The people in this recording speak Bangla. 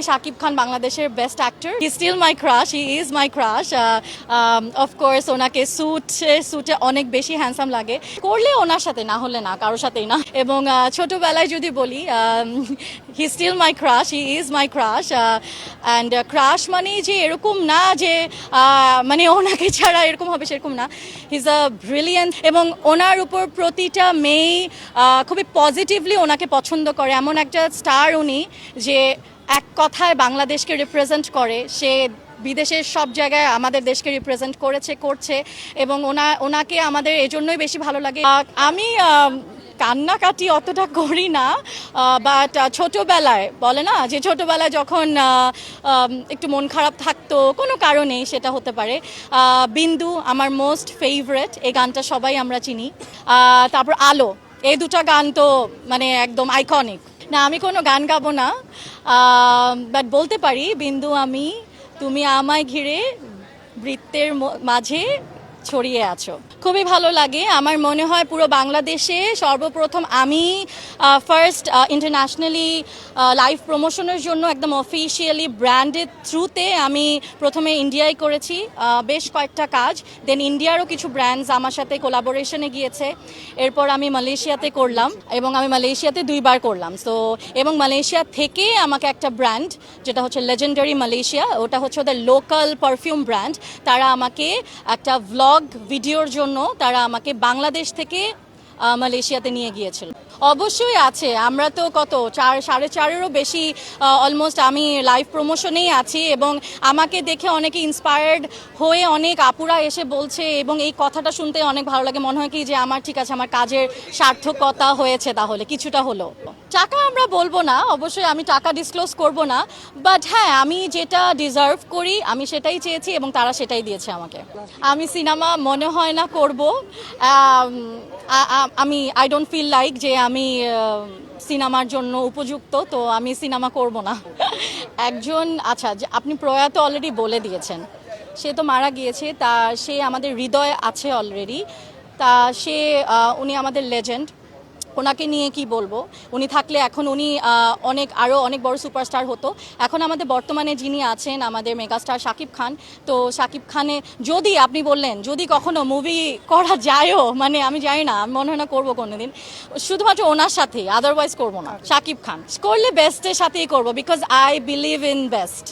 করি শাকিব খান বাংলাদেশের best actor he still my crush he is my crush of course ওনাকে স্যুট স্যুটে অনেক বেশি হ্যান্ডসাম লাগে। করলে ওনার সাথে, না হলে না, কারোর সাথেই না। এবং ছোটোবেলায় যদি বলি he still my crush he is my crush and crush মানে যে এরকম না যে মানে ওনাকে ছাড়া এরকম হবে সেরকম না। হিজ আ ব্রিলিয়েন্ট এবং ওনার উপর প্রতিটা মেয়ে খুবই পজিটিভলি ওনাকে পছন্দ করে। এমন একটা স্টার উনি যে এক কথায় বাংলাদেশকে রিপ্রেজেন্ট করে, সে বিদেশের সব জায়গায় আমাদের দেশকে রিপ্রেজেন্ট করেছে, করছে এবং ওনা, ওনাকে আমাদের এজন্যই বেশি ভালো লাগে। আমি কান্নাকাটি অতটা করি না বাট ছোটোবেলায়, বলে না? যে ছোটোবেলায় যখন একটু মন খারাপ থাকতো, কোনো কারণেই সেটা হতে পারে। বিন্দু, আমার মোস্ট ফেভারেট এই গানটা সবাই আমরা চিনি। তারপর আলো, এই দুটো গান তো মানে একদম আইকনিক না, আমি কোনো গান গাবো না। বাট বলতে পারি, বিন্দু আমি, তুমি আমায় ঘিরে বৃত্তের মাঝে ছড়িয়ে আছো। খুবই ভালো লাগে। আমার মনে হয় পুরো বাংলাদেশে সর্বপ্রথম আমি ফার্স্ট ইন্টারন্যাশনালি লাইভ প্রমোশনের জন্য একদম অফিসিয়ালি ব্র্যান্ডের থ্রুতে আমি প্রথমে ইন্ডিয়ায় করেছি বেশ কয়েকটা কাজ। দেন ইন্ডিয়ারও কিছু ব্র্যান্ডস আমার সাথে কোলাবোরেশনে গিয়েছে। এরপর আমি মালয়েশিয়াতে করলাম এবং আমি মালয়েশিয়াতে দুইবার করলাম। সো এবং মালয়েশিয়া থেকে আমাকে একটা ব্র্যান্ড যেটা হচ্ছে লেজেন্ডারি মালয়েশিয়া ওটা হচ্ছে ওদের লোকাল পারফিউম ব্র্যান্ড তারা আমাকে একটা ভ্লগ ভিডিওর জন্য তারা আমাকে বাংলাদেশ থেকে মালয়েশিয়াতে নিয়ে গিয়েছিল। অবশ্যই আছে। আমরা তো কত চার সাড়ে চারেরও বেশি অলমোস্ট আমি লাইভ প্রমোশনেই আছি এবং আমাকে দেখে অনেকে ইন্সপায়ার্ড হয়ে অনেক আপুরা এসে বলছে এবং এই কথাটা শুনতে অনেক ভালো লাগে। মনে হয় কি যে আমার ঠিক আছে আমার কাজের সার্থকতা হয়েছে তাহলে কিছুটা হলো। টাকা আমরা বলব না অবশ্যই আমি টাকা ডিসক্লোজ করব না বাট হ্যাঁ আমি যেটা ডিজার্ভ করি আমি সেটাই চেয়েছি এবং তারা সেটাই দিয়েছে আমাকে। আমি সিনেমা মনে হয় না করব um, I don't feel like যে আমি সিনেমার জন্য উপযুক্ত, তো আমি সিনেমা করব না। একজন আচ্ছা আপনি প্রয়াত অলরেডি বলে দিয়েছেন। সে তো মারা গিয়েছে, তা সে আমাদের হৃদয়ে আছে অলরেডি তা সে উনি আমাদের লেজেন্ড ওনাকে নিয়ে কি বলব? উনি থাকলে এখন উনি অনেক আরও অনেক বড় সুপারস্টার হতো। এখন আমাদের বর্তমানে যিনি আছেন আমাদের মেগাস্টার শাকিব খান তো শাকিব খানে যদি আপনি বললেন যদি কখনো মুভি করা যায়ও মানে আমি জানি না আমি মনে হয় না করব কোনোদিন শুধুমাত্র ওনার সাথেই আদারওয়াইজ করব না শাকিব খান। করলে বেস্টের সাথেই করব because I believe in best